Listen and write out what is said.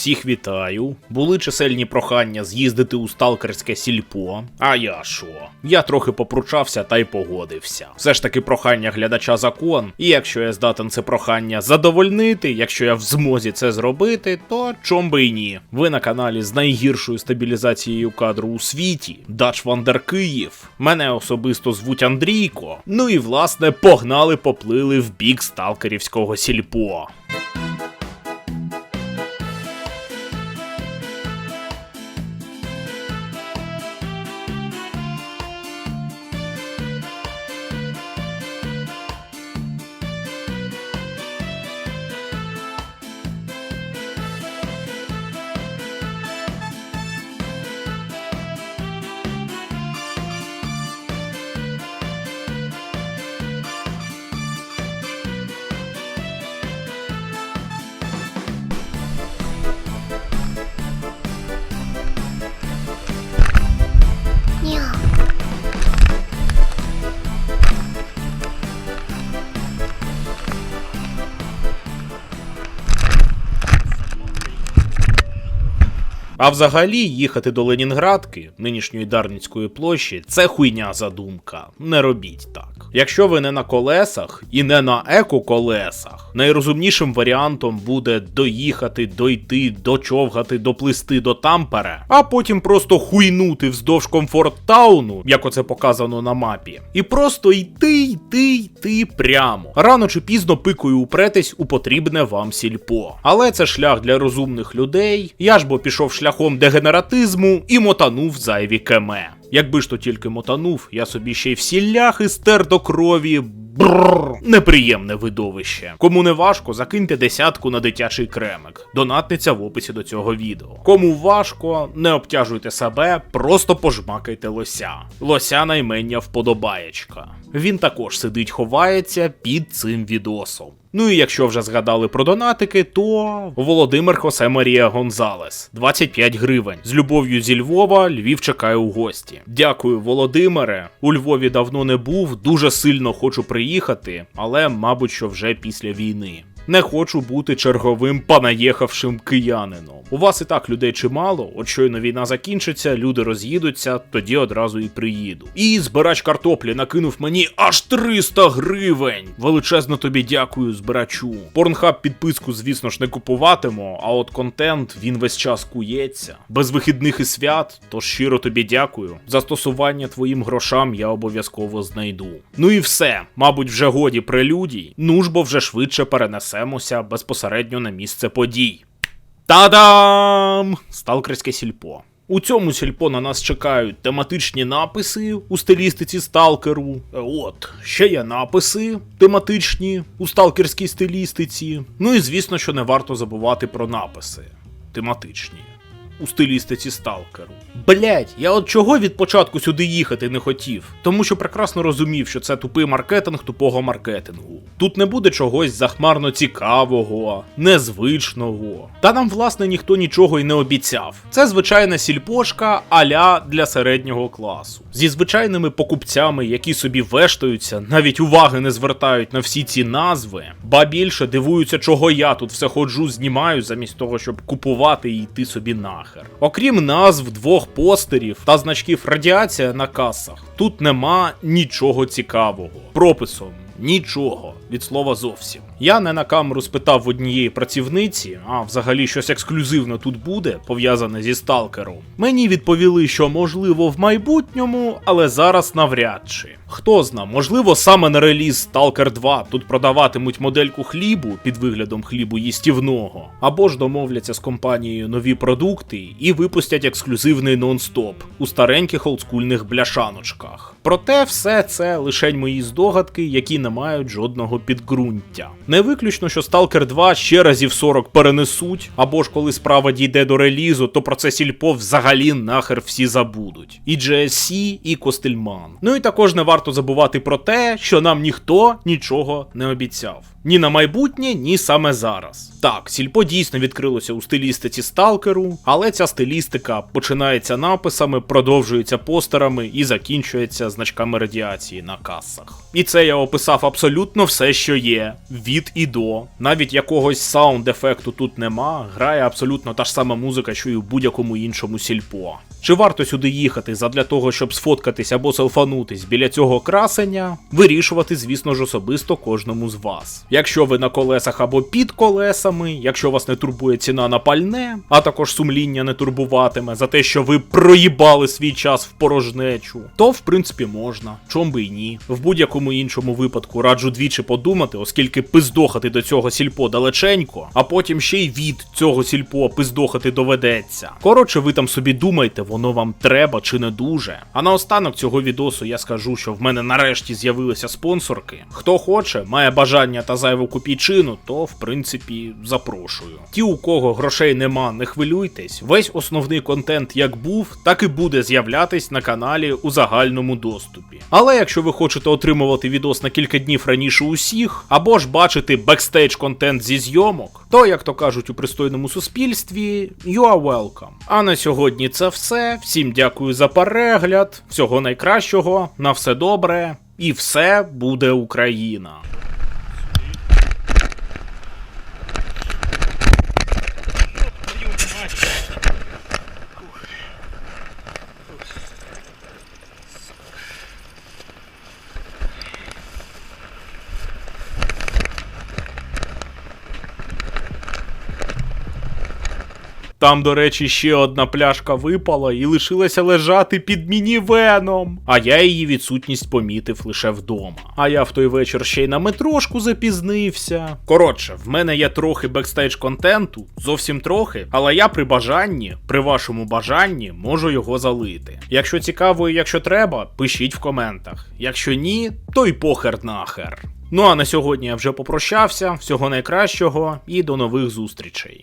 Всіх вітаю. Були чисельні прохання з'їздити у сталкерське сільпо. А я що? Я трохи попручався та й погодився. Все ж таки прохання глядача закон, і якщо я здатен це прохання задовольнити, якщо я в змозі це зробити, то чом би й ні. Ви на каналі з найгіршою стабілізацією кадру у світі, Дач Вандер Київ. Мене особисто звуть Андрійко. Ну і власне погнали, поплили в бік сталкерівського сільпо. А взагалі їхати до Ленінградки, нинішньої Дарницької площі, це хуйня задумка. Не робіть так. Якщо ви не на колесах і не на еко-колесах, найрозумнішим варіантом буде доїхати, дойти, дочовгати, доплисти до Тампере, а потім просто хуйнути вздовж комфорт-тауну, як оце показано на мапі, і просто йти, йти, йти прямо. Рано чи пізно пикою упретесь у потрібне вам сільпо. Але це шлях для розумних людей. Я ж бо пішов шляхом дегенератизму і мотанув зайві кеме. Якби ж то тільки мотанув, я собі ще й всіляхи стер до крові. Бррр, неприємне видовище. Кому не важко, закиньте десятку на дитячий кремик. Донатниця в описі до цього відео. Кому важко, не обтяжуйте себе, просто пожмакайте лося. Лося наймення вподобаєчка. Він також сидить, ховається під цим відосом. Ну і якщо вже згадали про донатики, то Володимир Хосе Марія Гонзалес, 25 гривень. З любов'ю зі Львова Львів чекає у гості. Дякую, Володимире. У Львові давно не був, дуже сильно хочу приїхати, але, мабуть, що вже після війни. Не хочу бути черговим понаїхавшим киянином. У вас і так людей чимало, от щойно війна закінчиться, люди роз'їдуться, тоді одразу і приїду. І збирач картоплі накинув мені аж 300 гривень. Величезно тобі дякую, збирачу. Порнхаб підписку, звісно ж, не купуватиму, а от контент він весь час кується. Без вихідних і свят, тож щиро тобі дякую. Застосування твоїм грошам я обов'язково знайду. Ну і все, мабуть, вже годі прелюдій. Ну ж бо вже швидше перенесемося безпосередньо на місце подій. Та-дам! Сталкерське сільпо. У цьому сільпо на нас чекають тематичні написи у стилістиці сталкеру. От, ще є написи тематичні у сталкерській стилістиці. Ну і звісно, що не варто забувати про написи тематичні у стилістиці сталкеру. Блять, я от чого від початку сюди їхати не хотів? Тому що прекрасно розумів, що це тупий маркетинг тупого маркетингу. Тут не буде чогось захмарно цікавого, незвичного. Та нам, власне, ніхто нічого й не обіцяв. Це звичайна сільпошка аля для середнього класу. Зі звичайними покупцями, які собі вештаються, навіть уваги не звертають на всі ці назви, ба більше дивуються, чого я тут все ходжу, знімаю, замість того, щоб купувати і йти собі нахер. Окрім назв двох постерів та значків радіація на касах, тут нема нічого цікавого. Прописом Нічого від слова зовсім. Я не на камеру спитав в однієї працівниці, а взагалі щось ексклюзивне тут буде, пов'язане зі сталкером. Мені відповіли, що можливо в майбутньому, але зараз навряд чи. Хто зна, можливо, саме на реліз Stalker 2 тут продаватимуть модельку хлібу під виглядом хлібу їстівного, або ж домовляться з компанією нові продукти і випустять ексклюзивний нон-стоп у стареньких олдскульних бляшаночках. Проте все це лишень мої здогадки, які не мають жодного підґрунтя. Не виключно, що Stalker 2 ще разів 40 перенесуть, або ж коли справа дійде до релізу, то про це сільпо взагалі нахер всі забудуть. І GSC, і Костельман. Ну і також не варто забувати про те, що нам ніхто нічого не обіцяв. Ні на майбутнє, ні саме зараз. Так, сільпо дійсно відкрилося у стилістиці сталкеру, але ця стилістика починається написами, продовжується постерами і закінчується значками радіації на касах. І це я описав абсолютно все, що є, від і до. Навіть якогось саунд-ефекту тут нема, грає абсолютно та ж сама музика, що і в будь-якому іншому сільпо. Чи варто сюди їхати задля того, щоб сфоткатись або селфанутись біля цього красення? Вирішувати, звісно ж, особисто кожному з вас. Якщо ви на колесах або під колесами, якщо вас не турбує ціна на пальне, а також сумління не турбуватиме за те, що ви проїбали свій час в порожнечу, то в принципі можна, чом би й ні. В будь-якому іншому випадку раджу двічі подумати, оскільки пиздохати до цього сільпо далеченько, а потім ще й від цього сільпо пиздохати доведеться. Коротше, ви там собі думайте, воно вам треба чи не дуже. А наостанок цього відосу я скажу, що в мене нарешті з'явилися спонсорки. Хто хоче, має бажання та зайву копійчину, то в принципі запрошую. Ті, у кого грошей нема, не хвилюйтесь. Весь основний контент як був, так і буде з'являтись на каналі у загальному доступі. Але якщо ви хочете отримувати відос на кілька днів раніше усіх, або ж бачити бекстейдж контент зі зйомок, то як то кажуть у пристойному суспільстві, you are welcome. А на сьогодні це все. Всім дякую за перегляд. Всього найкращого, на все добре, і все буде Україна. Там, до речі, ще одна пляшка випала і лишилася лежати під мінівеном. А я її відсутність помітив лише вдома. А я в той вечір ще й на метрошку запізнився. Коротше, в мене є трохи бекстейдж контенту, зовсім трохи, але я при бажанні, при вашому бажанні, можу його залити. Якщо цікаво і якщо треба, пишіть в коментах. Якщо ні, то й похер нахер. Ну а на сьогодні я вже попрощався. Всього найкращого і до нових зустрічей.